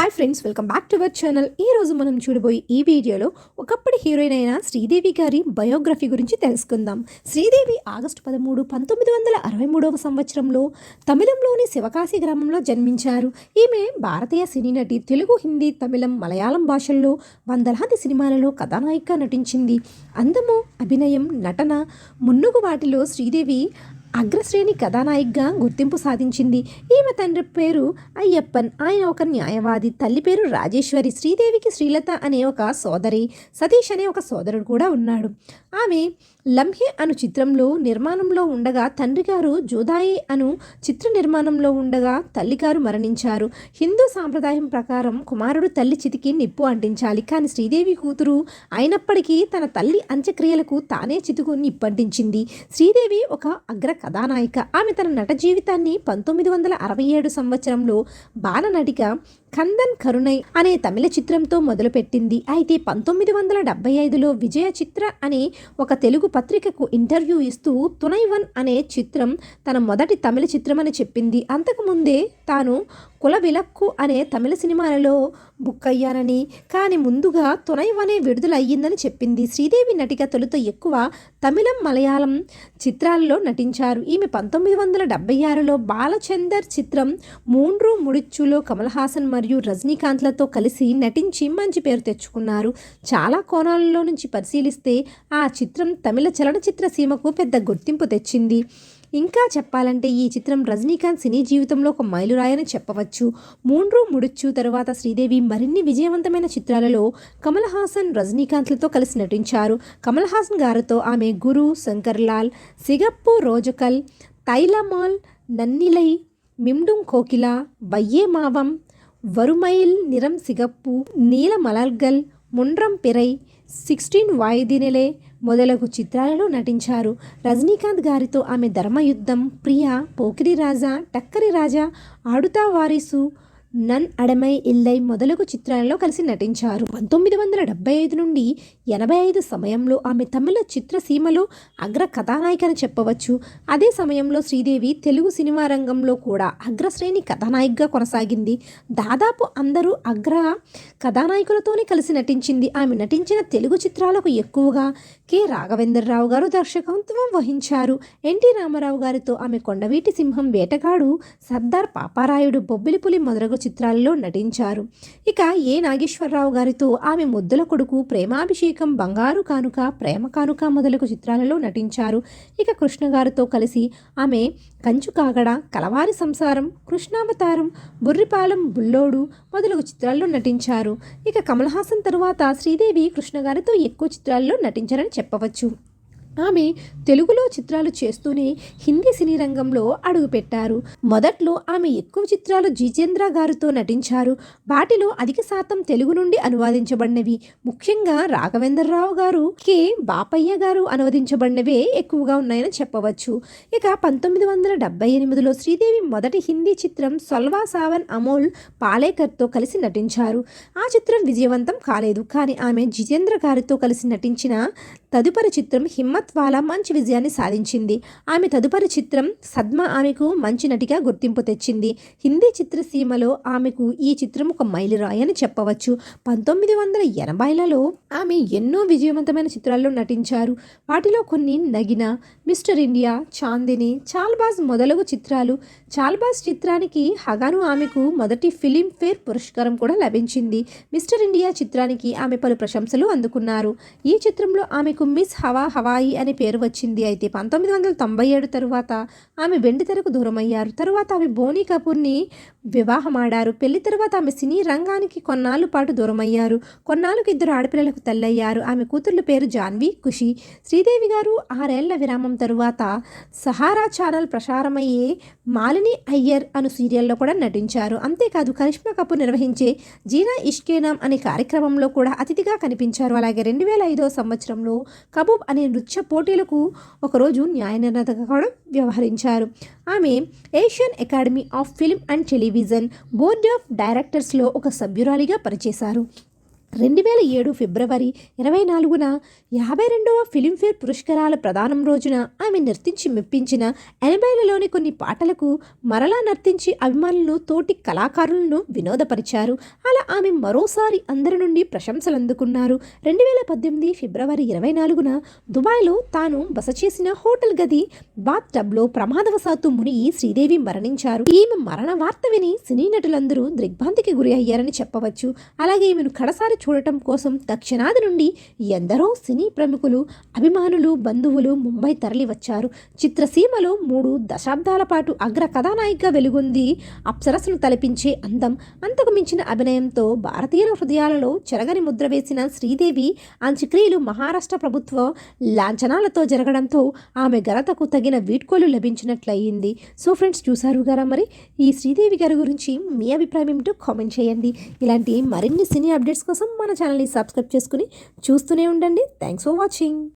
Hi friends welcome back to our channel ఈ రోజు మనం చూడబోయే ఈ వీడియోలో ఒకప్పటి హీరోయిన్ అయిన శ్రీదేవి గారి బయోగ్రఫీ గురించి తెలుసుకుందాం. శ్రీదేవి ఆగస్టు పదమూడు పంతొమ్మిది వందల అరవై మూడవ సంవత్సరంలో తమిళంలోని శివకాశి గ్రామంలో జన్మించారు. ఈమె భారతీయ సినీ నటి తెలుగు హిందీ తమిళం మలయాళం భాషల్లో వందలాది సినిమాలలో కథానాయిక నటించింది. అందము అభినయం నటన మున్నుగు వాటిలో శ్రీదేవి అగ్రశ్రేణి కథానాయికగా గుర్తింపు సాధించింది. ఈమె తండ్రి పేరు అయ్యప్పన్. ఆయన ఒక న్యాయవాది. తల్లి పేరు రాజేశ్వరి. శ్రీదేవికి శ్రీలత అనే ఒక సోదరి. సతీష్ అనే ఒక సోదరుడు కూడా ఉన్నాడు. ఆమె లంహి అను చిత్రంలో నిర్మాణంలో ఉండగా తండ్రి గారు జోదాయి అను చిత్ర నిర్మాణంలో ఉండగా తల్లిగారు మరణించారు. హిందూ సాంప్రదాయం ప్రకారం కుమారుడు తల్లి చితికి నిప్పు అంటించాలి. కానీ శ్రీదేవి కూతురు అయినప్పటికీ తన తల్లి అంత్యక్రియలకు తానే చితుకు నిప్పంటించింది. శ్రీదేవి ఒక అగ్ర కథానాయిక. ఆమె తన నట జీవితాన్ని పంతొమ్మిది వందల అరవై ఏడు సంవత్సరంలో బాలనటిగా కందన్ కరుణై అనే తమిళ చిత్రంతో మొదలుపెట్టింది. అయితే పంతొమ్మిది వందల డెబ్బై ఐదులో విజయ చిత్ర అనే ఒక తెలుగు పత్రికకు ఇంటర్వ్యూ ఇస్తూ తునైవన్ అనే చిత్రం తన మొదటి తమిళ చిత్రమని చెప్పింది. అంతకుముందే తాను కుల విలక్కు అనే తమిళ సినిమాలలో బుక్ అయ్యానని కానీ ముందుగా తునైవనే విడుదల అయ్యిందని చెప్పింది. శ్రీదేవి నటిగా తొలుత ఎక్కువ తమిళం మలయాళం చిత్రాల్లో నటించారు. ఈమె పంతొమ్మిది వందల డెబ్బై ఆరులో బాలచందర్ చిత్రం మూండ్రు ముడిచ్చులో కమల్ హాసన్ మరియు రజనీకాంత్లతో కలిసి నటించి మంచి పేరు తెచ్చుకున్నారు. చాలా కోణాలలో నుంచి పరిశీలిస్తే ఆ చిత్రం తమిళ చలనచిత్ర సీమకు పెద్ద గుర్తింపు తెచ్చింది. ఇంకా చెప్పాలంటే ఈ చిత్రం రజనీకాంత్ సినీ జీవితంలో ఒక మైలురాయని చెప్పవచ్చు. మూండ్రు ముడుచ్చు తరువాత శ్రీదేవి మరిన్ని విజయవంతమైన చిత్రాలలో కమల్ హాసన్ రజనీకాంత్లతో కలిసి నటించారు. కమల్ హాసన్ గారితో ఆమె గురు శంకర్లాల్ సిగప్పు రోజకల్ తైలమాల్ నన్నిలై మిమ్డుం కోకిల వయ్యే మావం వరుమైల్ నిరం సిగప్పు నీల మలర్గల్ ముండ్రం పెరై సిక్స్టీన్ వాయిదినెలే మొదలగు చిత్రాలలో నటించారు. రజనీకాంత్ గారితో ఆమె ధర్మయుద్ధం ప్రియా పోకిరి రాజా టక్కరి రాజా ఆడుతా వారిసు నన్ అడమై ఇల్లై మొదలగు చిత్రాలలో కలిసి నటించారు. పంతొమ్మిది వందల డెబ్బై ఐదు నుండి ఎనభై ఐదు సమయంలో ఆమె తమిళ చిత్రసీమలో అగ్ర కథానాయిక అని చెప్పవచ్చు. అదే సమయంలో శ్రీదేవి తెలుగు సినిమా రంగంలో కూడా అగ్రశ్రేణి కథానాయికగా కొనసాగింది. దాదాపు అందరూ అగ్ర కథానాయకులతోనే కలిసి నటించింది. ఆమె నటించిన తెలుగు చిత్రాలకు ఎక్కువగా కె. రాఘవేంద్రరావు గారు దర్శకత్వం వహించారు. ఎన్టీ రామారావు గారితో ఆమె కొండవీటి సింహం వేటగాడు సర్దార్ పాపారాయుడు బొబ్బిలిపులి మొదలగు చిత్రాల్లో నటించారు. ఇక ఏ నాగేశ్వరరావు గారితో ఆమె ముద్దుల కొడుకు ప్రేమాభిషేకం బంగారు కానుక ప్రేమ కానుక మొదలగు చిత్రాలలో నటించారు. ఇక కృష్ణ గారితో కలిసి ఆమె కంచు కాగడ కలవారి సంసారం కృష్ణావతారం బుర్రిపాలెం బుల్లోడు మొదలగు చిత్రాల్లో నటించారు. ఇక కమల్ హాసన్ తరువాత శ్రీదేవి కృష్ణ గారితో ఎక్కువ చిత్రాల్లో నటించారని చెప్పవచ్చు. ఆమె తెలుగులో చిత్రాలు చేస్తూనే హిందీ సినీ రంగంలో అడుగుపెట్టారు. మొదట్లో ఆమె ఎక్కువ చిత్రాలు జిజేంద్ర గారితో నటించారు. వాటిలో అధిక శాతం తెలుగు నుండి అనువాదించబడినవి. ముఖ్యంగా రాఘవేంద్రరావు గారు కె. బాపయ్య గారు అనువదించబడినవే ఎక్కువగా ఉన్నాయని చెప్పవచ్చు. ఇక పంతొమ్మిది వందల డెబ్బై ఎనిమిదిలో శ్రీదేవి మొదటి హిందీ చిత్రం సొల్వా సావన్ అమోల్ పాలేకర్తో కలిసి నటించారు. ఆ చిత్రం విజయవంతం కాలేదు. కానీ ఆమె జితేంద్ర గారితో కలిసి నటించిన తదుపరి చిత్రం హిమ్మ వాలా మంచి విజయాన్ని సాధించింది. ఆమె తదుపరి చిత్రం సద్మ ఆమెకు మంచి నటిగా గుర్తింపు తెచ్చింది. హిందీ చిత్రసీమలో ఆమెకు ఈ చిత్రం ఒక మైలురాయి అని చెప్పవచ్చు. పంతొమ్మిది వందల ఎనభైలలో ఆమె ఎన్నో విజయవంతమైన చిత్రాల్లో నటించారు. వాటిలో కొన్ని నగిన మిస్టర్ ఇండియా చాందిని చాల్బాజ్ మొదలగు చిత్రాలు. చాల్బాజ్ చిత్రానికి హగాను ఆమెకు మొదటి ఫిలింఫేర్ పురస్కారం కూడా లభించింది. మిస్టర్ ఇండియా చిత్రానికి ఆమె పలు ప్రశంసలు అందుకున్నారు. ఈ చిత్రంలో ఆమెకు మిస్ హవా హవాయి అనే పేరు వచ్చింది. అయితే పంతొమ్మిది వందల తొంభై ఏడు తరువాత ఆమె వెండి తెరకు దూరమయ్యారు. తరువాత ఆమె బోనీ కపూర్ని వివాహమాడారు. పెళ్ళి తర్వాత ఆమె సినీ రంగానికి కొన్నాళ్ళు పాటు దూరమయ్యారు. కొన్నాళ్ళకు ఇద్దరు ఆడపిల్లలకు తల్లయ్యారు. ఆమె కూతుర్ల పేరు జాన్వి ఖుషి. శ్రీదేవి గారు ఆరేళ్ళ విరామం తరువాత సహారా ఛానల్ ప్రసారమయ్యే మాలిని అయ్యర్ అను సీరియల్లో కూడా నటించారు. అంతేకాదు కరిష్మా కపూర్ నిర్వహించే జీనా ఇష్కేనామ్ అనే కార్యక్రమంలో కూడా అతిథిగా కనిపించారు. అలాగే రెండు వేల ఐదో సంవత్సరంలో కబూబ్ అనే నృత్య పోటీలకు ఒకరోజు న్యాయ నిర్ణేతగా కూడా వ్యవహరించారు. ఆమె Asian academy of film and television board of డైరెక్టర్స్లో ఒక సభ్యురాలిగా పనిచేశారు. రెండు వేల ఏడు ఫిబ్రవరి ఇరవై నాలుగున యాభై రెండవ ఫిలింఫేర్ పురస్కారాల ప్రదానం రోజున ఆమె నర్తించి మెప్పించిన ఎనభైలలోని కొన్ని పాటలకు మరలా నర్తించి అభిమానులను తోటి కళాకారులను వినోదపరిచారు. అలా ఆమె మరోసారి అందరి నుండి ప్రశంసలు అందుకున్నారు. రెండు వేల పద్దెనిమిది ఫిబ్రవరి ఇరవై నాలుగున దుబాయ్లో తాను బస చేసిన హోటల్ గది బాత్ టబ్లో ప్రమాదవశాత్తు మునిగి శ్రీదేవి మరణించారు. ఈమె మరణ వార్త విని సినీ నటులందరూ దిగ్భ్రాంతికి గురి అయ్యారని చెప్పవచ్చు. అలాగే ఈమెను కడసారి చూడటం కోసం దక్షిణాది నుండి ఎందరో సినీ ప్రముఖులు అభిమానులు బంధువులు ముంబై తరలి వచ్చారు చిత్రసీమలో మూడు దశాబ్దాల పాటు అగ్ర కథానాయికగా వెలుగొంది అప్సరస్సును తలపించే అందం. అంతకు మించిన అభినయంతో భారతీయుల హృదయాలలో చెరగని ముద్ర వేసిన శ్రీదేవి అంత్యక్రియలు మహారాష్ట్ర ప్రభుత్వ లాంఛనాలతో జరగడంతో ఆమె ఘనతకు తగిన వీడ్కోలు లభించినట్లయింది. సో ఫ్రెండ్స్ చూసారు గారా మరి? ఈ శ్రీదేవి గారి గురించి మీ అభిప్రాయం ఏమిటో కామెంట్ చేయండి. ఇలాంటి మరిన్ని సినీ అప్డేట్స్ కోసం మన ఛానల్ని సబ్స్క్రైబ్ చేసుకుని చూస్తూనే ఉండండి. Thanks for watching